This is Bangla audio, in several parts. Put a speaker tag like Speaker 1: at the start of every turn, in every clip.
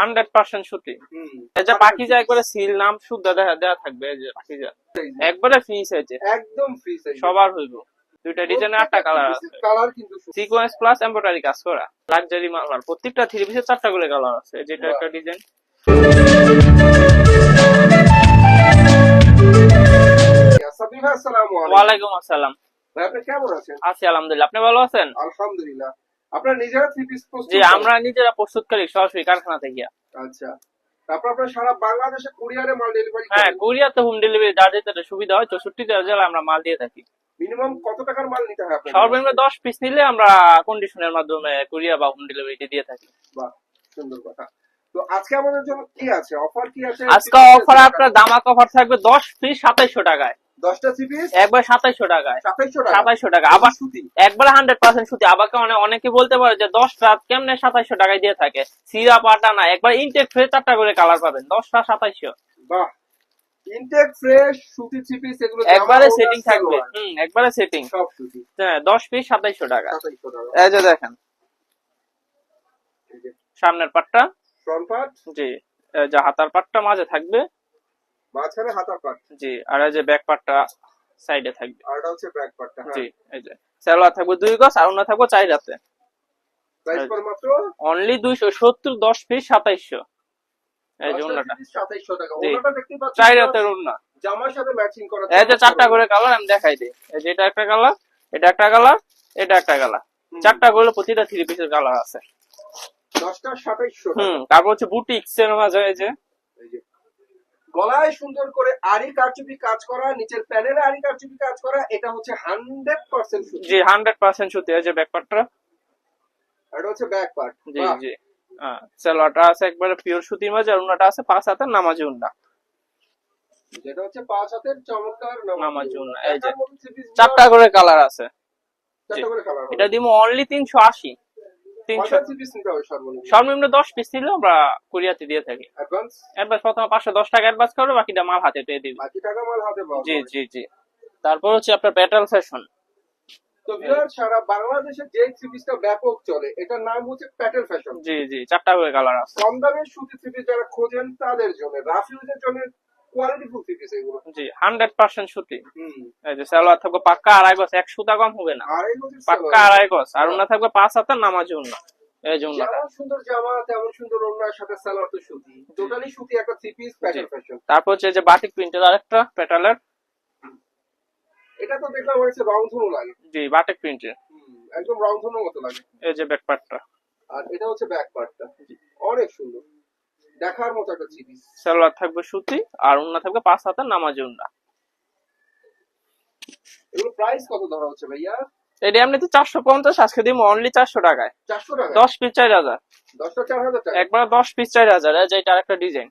Speaker 1: হান্ড্রেড পার্সেন্ট সুতি একবারে সিল নাম শুদ্ধ দেখা দেওয়া থাকবে এই যে পাকিজা একবারে ফ্রি সাইজে
Speaker 2: একদম ফ্রি সাইজ
Speaker 1: সবার হইব। দুইটা আটটা কালার আছে।
Speaker 2: কালার কিন্তু
Speaker 1: সিকোয়েন্স প্লাস এমব্রয়ডারি কাজ করা। লাক্সারি মাল প্রত্যেকটা থ্রি চারটা করে কালার আছে। যেটা একটা ডিজাইন ওয়ালাইকুম আসসালাম।
Speaker 2: ভাই আপনি কেমন আছেন?
Speaker 1: আছি আলহামদুলিল্লাহ। আপনি ভালো আছেন?
Speaker 2: আলহামদুলিল্লাহ। আপনারা নিজেরা থ্রি পিস প্রস্তুত
Speaker 1: জি আমরা নিজেরা প্রস্তুতকারী সরাসরি কারখানা থেকে
Speaker 2: আচ্ছা। তারপর আপনারা সারা বাংলাদেশে কুরিয়ারে মাল ডেলিভারি
Speaker 1: হ্যাঁ হোম ডেলিভারি যার যেটা সুবিধা হয় চৌষট্টি জেলা আমরা মাল দিয়ে থাকি।
Speaker 2: মিনিমাম কত টাকার মাল নিতে হয় আপনাদের?
Speaker 1: সর্বনিম্ন দশ পিস নিলে আমরা কন্ডিশনের মাধ্যমে কুরিয়া বা হোম ডেলিভারিতে দিয়ে থাকি।
Speaker 2: বাহ সুন্দর কথা। তো আজকে আমাদের জন্য কি আছে? অফার কি আছে?
Speaker 1: আজকে অফার আপনার দামাক অফার থাকবে দশ পিস সাতাইশশো টাকায়।
Speaker 2: দশটা থ্রি পিস
Speaker 1: একবার সাতাইশশো টাকায়।
Speaker 2: সাতাইশশো টাকা।
Speaker 1: সাতাইশশো টাকা। আবার
Speaker 2: সুতি।
Speaker 1: একবারে হান্ড্রেড পার্সেন্ট সুতি। আবাকে অনেকে বলতে পারে যে দশটা কেমনে সাতাইশশো টাকায় দিয়ে থাকে? সিরা পাটা না। একবার ইনটেক ফ্রেশ চারটা করে কালার পাবেন। দশটা সাতাইশশো।
Speaker 2: বাহ। ইনটেক ফ্রেশ সুতি থ্রি পিস এগুলো
Speaker 1: একবারে সেটিং থাকবে। হুম একবারে সেটিং
Speaker 2: সব সুতি।
Speaker 1: হ্যাঁ দশ পিস সাতাইশশো টাকা।
Speaker 2: সাতাইশশো টাকা।
Speaker 1: এই যে দেখেন। সামনের পাটটা।
Speaker 2: ফ্রন্ট পার্ট
Speaker 1: জি। যে হাতার পাটটা মাঝে থাকবে।
Speaker 2: মাঝখানে হাতার পার্ট
Speaker 1: জি আর এই যে ব্যাক পাটটা সাইডে থাকবে।
Speaker 2: আর এটা হচ্ছে ব্যাক পার্টটা
Speaker 1: জি এই যে। সালোয়ার থাকবে দুই গজ আর থাকবে চার রাতে
Speaker 2: প্রাইস পড়ে মাত্র
Speaker 1: অনলি দুইশো সত্তর দশ পিস সাতাইশশো। এই যে
Speaker 2: সাতাইশশো টাকা। ওনাটা পাচ্ছেন
Speaker 1: চার
Speaker 2: জামার সাথে ম্যাচিং করা
Speaker 1: এই যে চারটা করে কালার আমি দেখাই দিই। এই যে এটা একটা কালার এটা একটা কালার এটা একটা কালার চারটা করে প্রতিটা থ্রি পিসের কালার আছে।
Speaker 2: দশটা সাতাইশশো টাকা।
Speaker 1: হুম তারপর হচ্ছে বুটিক্স এর মাঝে এই যে
Speaker 2: গলায় সুন্দর করে আরি কারচুপি কাজ করা নিচের প্যানেলে আরি কারচুপি কাজ করা এটা হচ্ছে হান্ড্রেড পার্সেন্ট সুতি।
Speaker 1: জি হান্ড্রেড পার্সেন্ট সুতি এই যে ব্যাকপার্টটা।
Speaker 2: আর এটা হচ্ছে ব্যাক পার্ট
Speaker 1: জি। জি সালোয়ারটা আছে একবারে পিওর সুতির মাঝে আর উন্নাটা আছে পাঁচ হাতের নামাজি উন্না
Speaker 2: যেটা হচ্ছে পাঁচ হাতের চমৎকার
Speaker 1: নামাজি উন্না এই যে। চারটা করে কালার আছে।
Speaker 2: চারটা করে কালার
Speaker 1: এটা দিব অনলি তিনশো আশি। তিনশো।
Speaker 2: সর্বনিম্ন?
Speaker 1: দশ পিস আমরা কুরিয়াতে দিয়ে থাকি।
Speaker 2: অ্যাডভান্স
Speaker 1: অ্যাডভান্স প্রথমে পাঁচশো দশ টাকা অ্যাডভান্স করবে বাকিটা মাল হাতে পেয়ে দিবি।
Speaker 2: বাকি টাকা মাল হাতে
Speaker 1: জি জি জি। তারপর হচ্ছে আপনার প্যাটাল ফ্যাশন
Speaker 2: তো সারা বাংলাদেশে যে থ্রি ব্যাপক চলে এটার নাম হচ্ছে প্যাটেল ফ্যাশন
Speaker 1: জি জি চারটা করে কালার আছে
Speaker 2: কম দামের সুতি থ্রি যারা খোঁজেন তাদের জন্য। রাফ ইউজের জন্য কোয়ালিটি ফুল এগুলো।
Speaker 1: জি হান্ড্রেড পার্সেন্ট সুতি। এই যে সালোয়ার থাকবে পাক্কা আড়াই গজ এক সুতা কম হবে না।
Speaker 2: আর এই
Speaker 1: পাক্কা আড়াই গজ আর ওনা থাকবে পাঁচ হাতের নামাজি উন্না এই যে উন্নাটা
Speaker 2: সুন্দর জামা তেমন সুন্দর ওড়নার সাথে সালোয়ার তো সুতি। টোটালি সুতি একটা থ্রি পিস প্যাটেল ফ্যাশন
Speaker 1: তারপর হচ্ছে যে বাটিক প্রিন্টের আরেকটা প্যাটালের
Speaker 2: এটা তো দেখলাম লাগে।
Speaker 1: জি বাটিক প্রিন্টের
Speaker 2: একদম রংধনুর মতো লাগে।
Speaker 1: এই যে ব্যাকপার্টটা
Speaker 2: আর এটা হচ্ছে ব্যাক পার্টটা অনেক সুন্দর। দেখার মতো একটা পিস
Speaker 1: সালোয়ার থাকবে সুতি আর উন্না থাকবে পাঁচ হাতের নামাজি
Speaker 2: এগুলো প্রাইস কত ধরা হচ্ছে ভাইয়া?
Speaker 1: এটা এমনিতে চারশো পঞ্চাশ আজকে দিব অনলি চারশো টাকায়।
Speaker 2: চারশো টাকা
Speaker 1: দশ পিস চার হাজার।
Speaker 2: দশটা চার হাজার
Speaker 1: একবার দশ পিস চার হাজার এই যে এটা আরেকটা ডিজাইন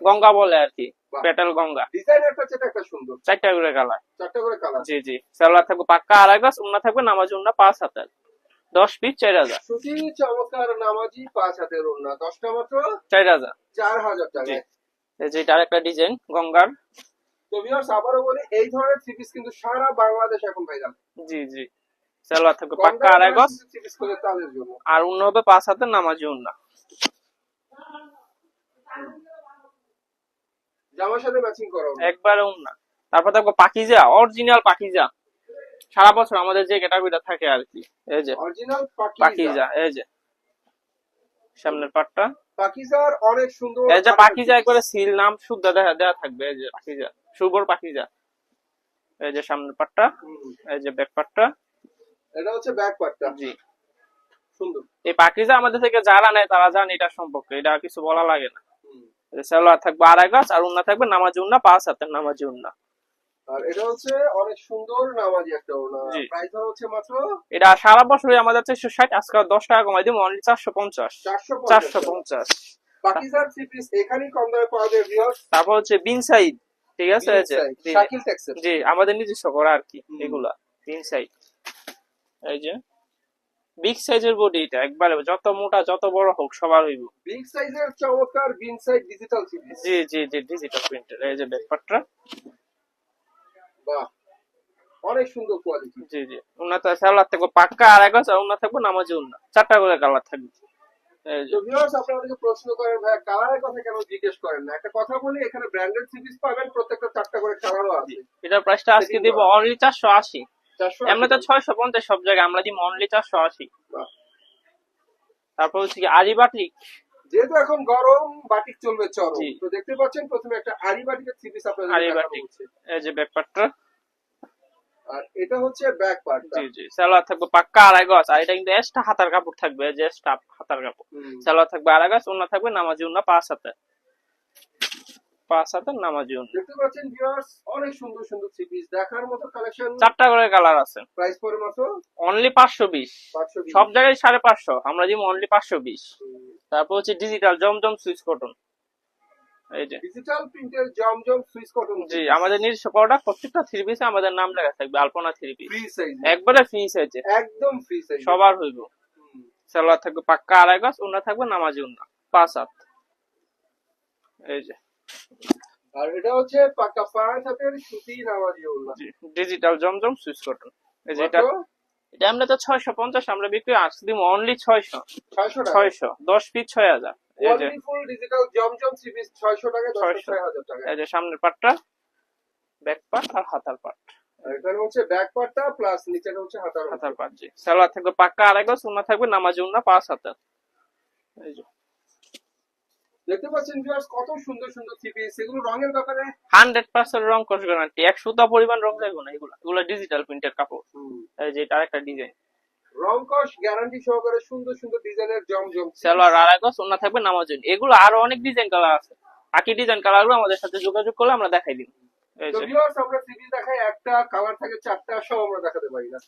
Speaker 1: গঙ্গা বলে আর কি। পেটাল গঙ্গা।
Speaker 2: একটা একটা
Speaker 1: চারটা করে কালার
Speaker 2: চারটা করে কালার
Speaker 1: জি জি। সালোয়ার থাকবে পাক্কা আড়াই গাছ উন্না থাকবে নামাজ উন্না পাঁচ হাতের। দশ পিস চার হাজার।
Speaker 2: সুতি চমৎকার নামাজি পাঁচ হাতের ওড়না। দশটা মাত্র?
Speaker 1: চার হাজার।
Speaker 2: চার হাজার টাকা।
Speaker 1: এই যে এটা আরেকটা ডিজাইন গঙ্গার।
Speaker 2: তো ভিউয়ার্স আবারও বলি এই ধরনের থ্রি পিস কিন্তু সারা বাংলাদেশ এখন ভাইরাল
Speaker 1: জি জি। সালোয়ার থাকবে পাক্কা আড়াই গজ। আর উন্ন হবে পাঁচ হাতের নামাজি উন্না
Speaker 2: জামার সাথে ম্যাচিং করো
Speaker 1: একবারে উন্না তারপর থাকবে পাকিজা অরিজিনাল পাকিজা। সারা বছর আমাদের যে ক্যাটাগরিটা থাকে আর কি এই যে
Speaker 2: অরিজিনাল পাকিজা
Speaker 1: এই যে সামনের পাটটা।
Speaker 2: পাকিজার অনেক সুন্দর
Speaker 1: এই যে পাকিজা। একবারে সিল নাম শুদ্ধ দেওয়া দেওয়া থাকবে এই যে পাকিজা সুবর পাকিজা। এই যে সামনের পাটটা এই যে ব্যাক পাটটা।
Speaker 2: এটা হচ্ছে ব্যাক পাটটা।
Speaker 1: জি।
Speaker 2: সুন্দর।
Speaker 1: এই পাকিজা আমাদের থেকে যারা নেয় তারা জানে এটা সম্পর্কে এটা কিছু বলা লাগে না।
Speaker 2: হুম।
Speaker 1: এই যে সালোয়ার থাকবে আড়াই গাছ আর উন্না থাকবে নামাজি উন্না পাঁচ হাতের নামাজি উন্না।
Speaker 2: আর এটা হচ্ছে অনেক সুন্দর নামাজি একটা ওড়না। প্রাইস হচ্ছে মাত্র
Speaker 1: এটা সারা বছরই আমাদের চারশো ষাট আজকে দশ টাকা কমাই দিব অনলি চারশো পঞ্চাশ।
Speaker 2: চারশো
Speaker 1: চারশো পঞ্চাশ।
Speaker 2: থ্রি পিস এখানেই কম দামে পাওয়া যায় ভিউয়ার্স
Speaker 1: তারপর হচ্ছে বিন সাইড ঠিক আছে?
Speaker 2: শাকিল
Speaker 1: জি আমাদের নিজস্ব করা আর কি। এগুলা বিন সাইড এই যে বিগ সাইজের বডি এটা একবারে যত মোটা যত বড় হোক সবার হইব।
Speaker 2: বিগ সাইজের চমৎকার বিন সাইড ডিজিটাল
Speaker 1: জি জি জি ডিজিটাল প্রিন্টার এই যে ব্যাকপার্টটা
Speaker 2: বাহ অনেক সুন্দর কোয়ালিটি
Speaker 1: জি জি। উন্নত সালোয়ার থাকবে পাক্কা আর এক আছে উন্নত থাকবে নামাজি উন্না চারটা করে কালার থাকবে।
Speaker 2: তো ভিউয়ার্স আপনারা প্রশ্ন করেন ভাই কালারের কথা কেন জিজ্ঞেস করেন না? একটা কথা বলি এখানে ব্র্যান্ডেড সিরিজ পাবেন প্রত্যেকটা চারটা করে কালারও আছে।
Speaker 1: এটার প্রাইসটা আজকে দিব অনলি চারশো আশি।
Speaker 2: চারশো
Speaker 1: এমনি তো ছয়শো পঞ্চাশ সব জায়গায় আমরা দিব অনলি চারশো আশি।
Speaker 2: বাহ।
Speaker 1: তারপর হচ্ছে কি আরি বাটিক
Speaker 2: যেহেতু এখন গরম বাটিক চলবে চরম। তো দেখতে পাচ্ছেন প্রথমে একটা আরি বাটিকের থ্রি পিস আপনাদের
Speaker 1: আরি বাটিক। এই যে ব্যাপারটা
Speaker 2: আর এটা হচ্ছে ব্যাক পার্টটা
Speaker 1: জি জি। সালোয়ার থাকবে পাক্কা আড়াই গজ। আর এটা কিন্তু এক্সট্রা হাতার কাপড় থাকবে যে স্টাফ হাতার কাপড়। সালোয়ার থাকবে আড়াই গজ অন্য থাকবে নামাজি ওন্না পাঁচ হাতে। পাঁচ হাতে নামাজি উন্না
Speaker 2: দেখতে পাচ্ছেন ভিউয়ার্স অনেক সুন্দর সুন্দর থ্রি পিস দেখার মতো কালেকশন
Speaker 1: চারটা করে কালার আছে।
Speaker 2: প্রাইস পড়ে মাত্র?
Speaker 1: অনলি পাঁচশো বিশ।
Speaker 2: পাঁচশো
Speaker 1: সব জায়গায় সাড়ে পাঁচশো। আমরা দিব অনলি পাঁচশো বিশ। তারপর হচ্ছে ডিজিটাল জমজম সুইচ কটন এই যে।
Speaker 2: ডিজিটাল প্রিন্টের জমজম সুইস কটন
Speaker 1: জি আমাদের নিজস্ব প্রোডাক্ট প্রত্যেকটা থ্রি পিসে আমাদের নাম লেখা থাকবে Alpana three piece
Speaker 2: free size
Speaker 1: একবারে ফ্রি
Speaker 2: একদম ফ্রি সাইজ
Speaker 1: সবার হইব। থাকবে পাক্কা আড়াই গজ উন্না থাকবে নামাজি উন্না পাঁচ হাত। এই যে।
Speaker 2: আর এটা হচ্ছে পাকা পাঁচ হাতের সুতি নামাজি ওড়না
Speaker 1: ডিজিটাল জমজম সুইচ কটন। এই যে এটা এটা আমরা তো ছয়শো পঞ্চাশ আমরা বিক্রি অনলি পিস ছয় হাজার। এই যে
Speaker 2: wonderful digital Zamzam three piece ছয়শো টাকা দশ
Speaker 1: 600
Speaker 2: ছয় হাজার টাকা।
Speaker 1: এই যে সামনের পাটটা ব্যাক পার্ট আর হাতার পার্ট
Speaker 2: এখানে হচ্ছে ব্যাক পার্টটা প্লাস নিচেটা হচ্ছে হাতার
Speaker 1: হাতার পার্ট জি। সালোয়ার থাকবে পাক্কা আড়াই গজ থাকবে নামাজি উন্না পাঁচ হাতার। এই যে।
Speaker 2: দেখতে পাচ্ছেন ভিউয়ার্স কত সুন্দর সুন্দর থ্রি পিস এগুলো রঙের ব্যাপারে?
Speaker 1: হান্ড্রেড পার্সেন্ট রং কষ গ্যারান্টি এক সুতা পরিমাণ রং লাগবে না এগুলো। এগুলো ডিজিটাল প্রিন্টের কাপড়। এই যে এটা আরেকটা ডিজাইন
Speaker 2: রং কস গ্যারান্টি সহকারে সুন্দর সুন্দর ডিজাইনের জমজম
Speaker 1: সালোয়ার আড়াই গজ উন্না থাকবে এগুলো আরও অনেক ডিজাইন কালার আছে। বাকি ডিজাইন কালারগুলো আমাদের সাথে যোগাযোগ করলে আমরা দেখাই
Speaker 2: তো ভিউয়ার্স আমরা থ্রি পিস দেখাই একটা কালার থাকে চারটা সব আমরা দেখাতে পারি না।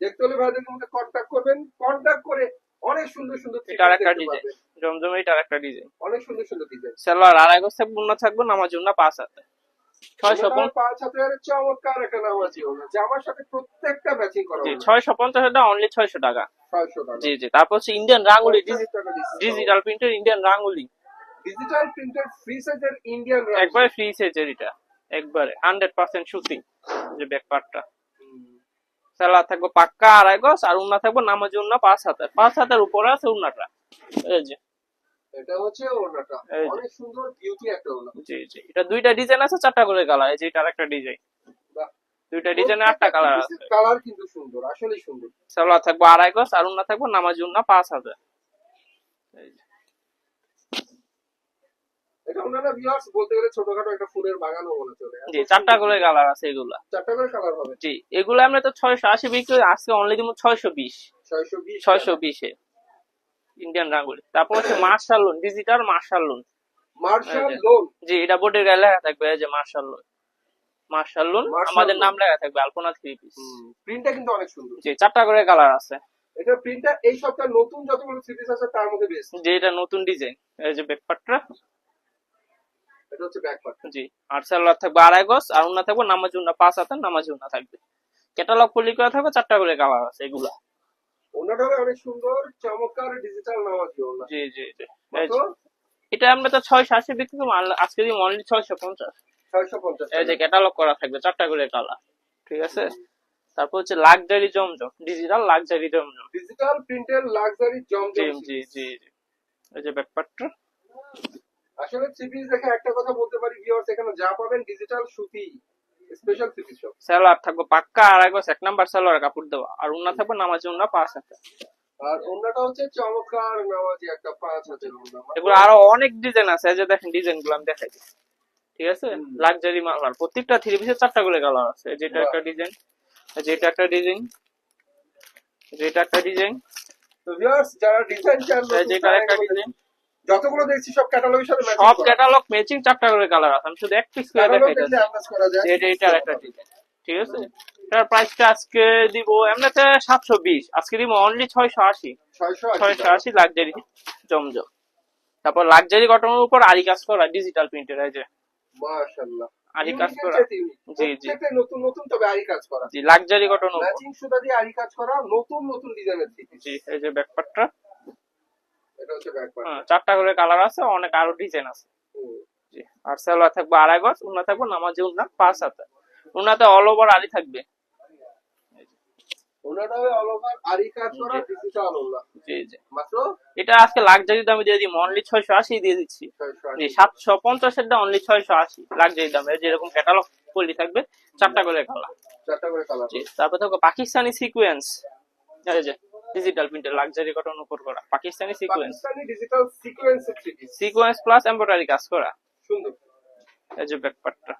Speaker 2: দেখতে হলে ভাইদের মধ্যে কন্ট্যাক্ট করবেন। কন্ট্যাক্ট করে অনেক সুন্দর সুন্দর three
Speaker 1: এটা
Speaker 2: piece
Speaker 1: ডিজাইন। জমজম এটা ডিজাইন
Speaker 2: অনেক সুন্দর সুন্দর ডিজাইন
Speaker 1: সালোয়ার আড়াই গজ থাকবে উন্না থাকবে নামাজি উন্না পাঁচ হাতে।
Speaker 2: একটা
Speaker 1: তারপর হচ্ছে ইন্ডিয়ান রাঙ্গুলি
Speaker 2: ডিজিটাল
Speaker 1: প্রিন্টের ইন্ডিয়ান রাঙ্গুলি।
Speaker 2: ডিজিটাল প্রিন্টের ফ্রি সাইজের ইন্ডিয়ান
Speaker 1: একবারে ফ্রি সেজের এটা একবারে হান্ড্রেড পার্সেন্ট শুটিং যে ব্যাক সালোয়ার থাকবে পাক্কা আড়াই গজ আর উন্না থাকবে নামাজি উন্না পাঁচ হাতের। পাঁচ হাতের উপরে আছে উন্নাটা। এই যে।
Speaker 2: এটা হচ্ছে ওড়নাটা অনেক সুন্দর বিউটি একটা ওড়না
Speaker 1: জি জি। এটা দুইটা ডিজাইন আছে চারটা করে কালার এই যে এটা আরেকটা ডিজাইন। দুইটা ডিজাইনে আটটা কালার আছে।
Speaker 2: কালার কিন্তু সুন্দর আসলেই সুন্দর।
Speaker 1: সালোয়ার থাকবে আড়াই গজ আর উন্না থাকব নামাজি উন্না পাঁচ হাজার এই যে।
Speaker 2: এটা ওনারা ভিউয়ার্স বলতে গেলে ছোটখাটো একটা ফুলের বাগানও মনে চলে এত
Speaker 1: জি চারটা করে কালার আছে এগুলা।
Speaker 2: চারটা করে কালার হবে।
Speaker 1: জি এগুলো আমরা তো ছয়শো আশি বিক্রি আজকে অনলি দিব ছয়শো বিশ।
Speaker 2: ছয়শো বিশ।
Speaker 1: ছয়শো বিশে। ইন্ডিয়ান রাঙ্গুলি। তারপর হচ্ছে marshal lawn digital marshal lawn
Speaker 2: marshal. Lawn
Speaker 1: জি এটা বোর্ডের গায়ে লেখা থাকবে যে মার্শাল লোন মার্শাল লোন আমাদের। নাম লেখা থাকবে আলপনা থ্রি পিস
Speaker 2: প্রিন্টটা কিন্তু অনেক সুন্দর।
Speaker 1: জি চারটা করে কালার আছে।
Speaker 2: এটা প্রিন্টটা এই সপ্তাহে নতুন যতগুলো সিরিজ আছে তার মধ্যে বেস্ট
Speaker 1: যে এটা নতুন ডিজাইন এই যে ব্যাকপার্টটা
Speaker 2: এটা হচ্ছে ব্যাক পার্ট।
Speaker 1: জি আর থাকবে আড়াই গজ আর উন্না থাকবে নামাজি উন্না পাঁচ নামাজি উন্না থাকবে। ক্যাটালগ পলি করা থাকবে চারটা করে কালার আছে এগুলা।
Speaker 2: অনেক সুন্দর চমৎকার ডিজিটাল নামাজি ওনা
Speaker 1: জি জি। এটা আমরা তো ছয়শো আশি বিক্রি করব আজকে দিন অনলি ছয়শো পঞ্চাশ।
Speaker 2: ছয়শো পঞ্চাশ
Speaker 1: এই যে ক্যাটালগ করা থাকবে চারটা করে কালার ঠিক আছে? তারপর হচ্ছে luxury Zamzam digital luxury Zamzam.
Speaker 2: Digital প্রিন্টের লাক্সারি জমজম
Speaker 1: জি জি জি এই যে ব্যাকপার্টটা
Speaker 2: আসলে সিরিজ দেখে একটা কথা বলতে পারি ভিউয়ার্স এখানে যা পাবেন ডিজিটাল সুতি স্পেশাল সিরিজ সব
Speaker 1: সালোয়ার থাকবে পাক্কা আড়াই গজ এক নাম্বার সালোয়ার কাপড় দেওয়া আর উন্না থাকবে নামাজি উন্না পাঁচ হাতে।
Speaker 2: আর ওনাটা হচ্ছে চমৎকার নামাজি একটা পাঁচ হাতের ওনা
Speaker 1: এগুলো আরও অনেক ডিজাইন আছে এই যে দেখেন ডিজাইনগুলো আমি দেখাই ঠিক আছে। লাক্সারি মালার প্রত্যেকটা থ্রি পিসের চারটা করে কালার আছে। এই যে এটা
Speaker 2: বাহ।
Speaker 1: একটা ডিজাইন যেটা একটা ডিজাইন যেটা একটা ডিজাইন
Speaker 2: তো ভিউয়ার্স যারা ডিজাইন চান
Speaker 1: যেটা একটা ডিজাইন
Speaker 2: যতগুলো দেখছি সব ক্যাটালগের সাথে ম্যাচিং
Speaker 1: সব ক্যাটালগ ম্যাচিং চারটা করে কালার আছে। আমি শুধু এক পিস করে এটা এটা একটা ডিজাইন ঠিক আছে? এটার প্রাইসটা আজকে দিব এমনিতে সাতশো বিশ। আজকে দিব অনলি ছয়শো আশি।
Speaker 2: ছয়শো
Speaker 1: ছয়শো আশি লাক্সারি জমজম। তারপর লাক্সারি কটনের উপর আরি কাজ করা ডিজিটাল প্রিন্টের যে।
Speaker 2: মাশাআল্লাহ।
Speaker 1: আরি কাজ করা। জি, জি।
Speaker 2: নতুন নতুন তবে আরি কাজ করা।
Speaker 1: জি লাক্সারি কটন
Speaker 2: ম্যাচিং সুতা দিয়ে আরি কাজ করা নতুন নতুন ডিজাইনের
Speaker 1: জি এই যে ব্যাকপার্টটা
Speaker 2: এটা হচ্ছে
Speaker 1: হ্যাঁ, চারটা করে কালার আছে অনেক আরও ডিজাইন আছে। জি আর সালোয়ার থাকবে আড়াই গজ উন্না থাকবে নামাজি উন্না পাঁচ হাতে। উন্নাতে অল ওভার থাকবে।
Speaker 2: মাত্র?
Speaker 1: এটা আজকে লাক্সারি দামে দিয়ে দিই অনলি ছয়শো আশি দিয়ে দিচ্ছি। সাতশো পঞ্চাশের দাম অনলি ছয়শো আশি লাক্সারি দামে। যেরকম ক্যাটালগ পলি থাকবে চারটা করে কালার
Speaker 2: চারটা করে কালার
Speaker 1: তারপর থাকবে পাকিস্তানি সিকুয়েন্স ডিজিটাল প্রিন্টের লাক্সারি কটন উপর করা। Pakistani sequence
Speaker 2: Pakistani digital sequence
Speaker 1: sequence plus embroidery কাজ করা।
Speaker 2: সুন্দর।
Speaker 1: এই যে ব্যাকপার্টটা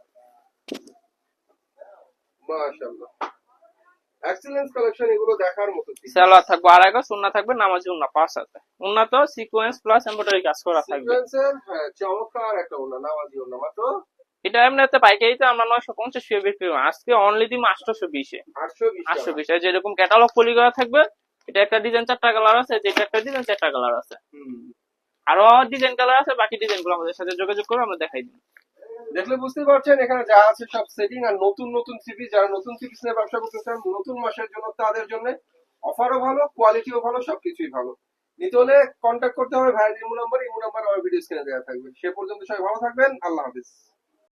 Speaker 2: মাশাআল্লাহ। এক্সেলেন্স কালেকশন এগুলো দেখার মতো।
Speaker 1: সালোয়ার থাকবে। আড়াই গজ উন্না থাকবে নামাজি উন্না পাঁচ হাতে উন্না তো সিকোয়েন্স প্লাস এমব্রয়ডারি কাজ করা থাকবে।
Speaker 2: সিকোয়েন্সের হ্যাঁ চমৎকার একটা ওনা নামাজি ওনা মাত্র?
Speaker 1: এটা এমনিতে পাইকারিতে আমরা নয়শো পঞ্চাশ আজকে অনলি দিম বিশে।
Speaker 2: আটশো বিশ
Speaker 1: আটশো বিশে। যেরকম ক্যাটালগ পলি করা থাকবে এটা একটা ডিজাইন চারটা কালার আছে যেটা একটা ডিজাইন চারটা কালার আছে। আরও ডিজাইন কালার আছে বাকি ডিজাইনগুলো আমাদের সাথে যোগাযোগ করে আমরা দেখাই দিই।
Speaker 2: দেখলে বুঝতে পারছেন এখানে যা আছে সব সেটিং আর নতুন নতুন সিপি যারা নতুন সিপি নিয়ে ব্যবসা করতে চান নতুন মাসের জন্য তাদের জন্য অফারও ভালো কোয়ালিটিও ভালো সবকিছুই ভালো। নিতে হলে কন্ট্যাক্ট করতে হবে ভাইয়ের ইমো নাম্বার ইমো নাম্বার আমার ভিডিও স্ক্রিনে দেওয়া থাকবে। সে পর্যন্ত সবাই ভালো থাকবেন আল্লাহ হাফিজ।